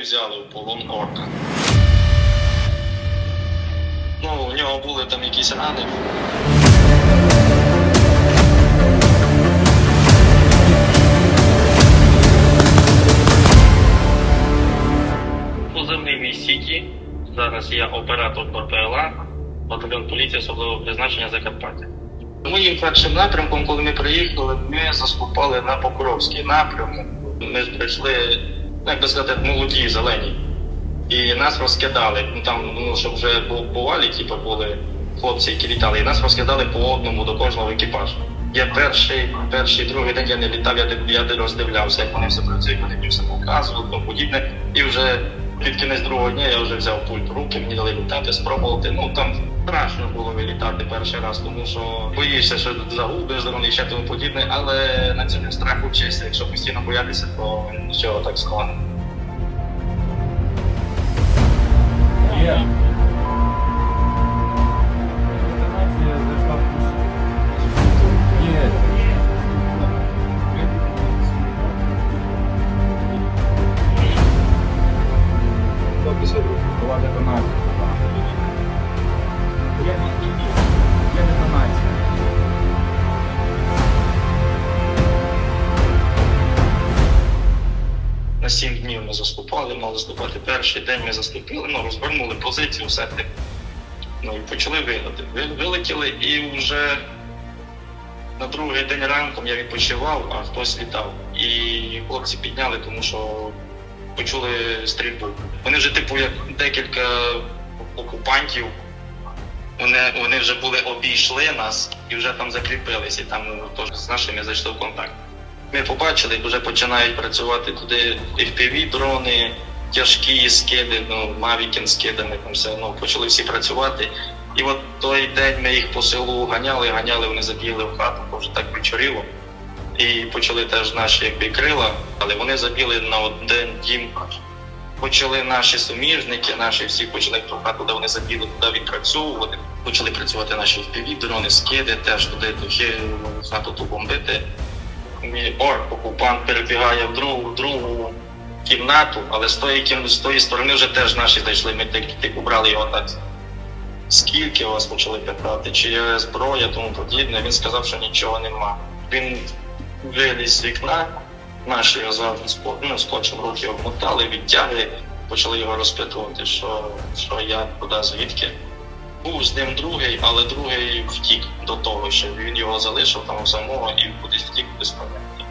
ми взяли в полон орка. Ну, у нього були там якісь рани. Позивний мій Сіті. Зараз я оператор БПЛА, батальйон поліції особливого призначення Закарпаття. Моїм першим напрямком, коли ми приїхали, ми заступали на Покровський напрямок. Ми прийшли, як би сказати, молоді, зелені. І нас розкидали. Ну там, ну, щоб вже бу- бувалі, типу, були хлопці, які літали, і нас розкидали по одному до кожного екіпажу. Я перший, перший, другий день я не літав, я, я роздивлявся, як вони все працюють, вони мені все показували, тому подібне. І вже під кінець другого дня я вже взяв пульт в руки, мені дали літати, спробувати. Ну там страшно було вилітати перший раз, тому що боїшся, що загубиш дрони ще тому подібне, але на цьому страху вчишся. Якщо постійно боятися, то нічого так складно. Є. Сім днів ми заступали, мали заступати перший день. Ми заступили, ну розвернули позицію, все таки. Ну і почали вилити. Ви- Вилетіли і вже на другий день ранком я відпочивав, а хтось літав. І хлопці підняли, тому що почули стрільбу. Вони вже, типу, як декілька окупантів. Вони, вони вже були обійшли нас і вже там закріпилися, і там ну, теж з нашими зайшли в контакт. Ми побачили, вже починають працювати туди FPV дрони, тяжкі скиди, ну, мавіки з скидами, там все ну, почали всі працювати. І от той день ми їх по селу ганяли, ганяли, вони забігли в хату, бо вже так вечоріло. І почали теж наші якби, крила, але вони забігли на один дім. Почали наші суміжники, наші всі почали ту де вони забігли, туди відпрацьовувати. Почали працювати наші FPV дрони, скиди, теж туди духи, хату ту бомбити мій орк, окупант перебігає в другу, в другу кімнату, але з тої, з тої сторони вже теж наші зайшли. Ми так, так убрали його так. Скільки вас почали питати, чи є зброя, тому подібне. Він сказав, що нічого нема. Він виліз з вікна, наші його завжди ну, скотчем руки обмотали, відтягли, почали його розпитувати, що, що я, куди, звідки. Був з ним другий, але другий втік до того, що він його залишив там самого і кудись втік без пам'яті.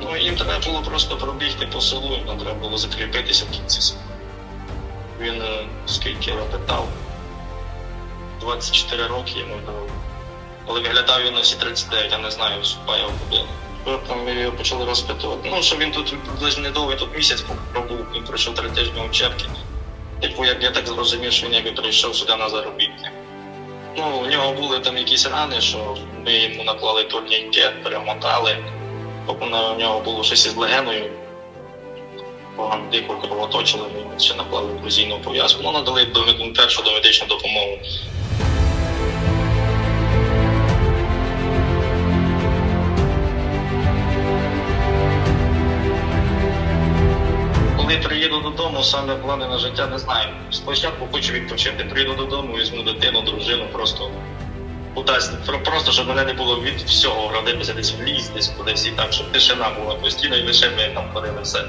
Ну їм треба було просто пробігти по селу, їм треба було закріпитися в кінці села. Він, е, скільки я питав, 24 роки йому дав. Але виглядав він на всі 39, я не знаю, судьба його побила. Потім ми його почали розпитувати. Ну, що він тут близько недовго, тут місяць пробув, він пройшов три тижні учебки. Типу, як я так зрозумів, що він якби прийшов сюди на заробітки. Ну, у нього були там якісь рани, що ми йому наклали турнікет, перемотали. Тобто у нього було щось із легеною. Погано дико кровоточили, ми ще наклали інклюзійну пов'язку. Ну, надали першу домедичну допомогу. Приїду додому, саме плани на життя не знаю. Спочатку хочу відпочити. Приїду додому, візьму дитину, дружину, просто кудись, про- просто щоб мене не було від всього, родитися десь в ліс, десь кудись і так, щоб тишина була постійно і лише ми там ходили все.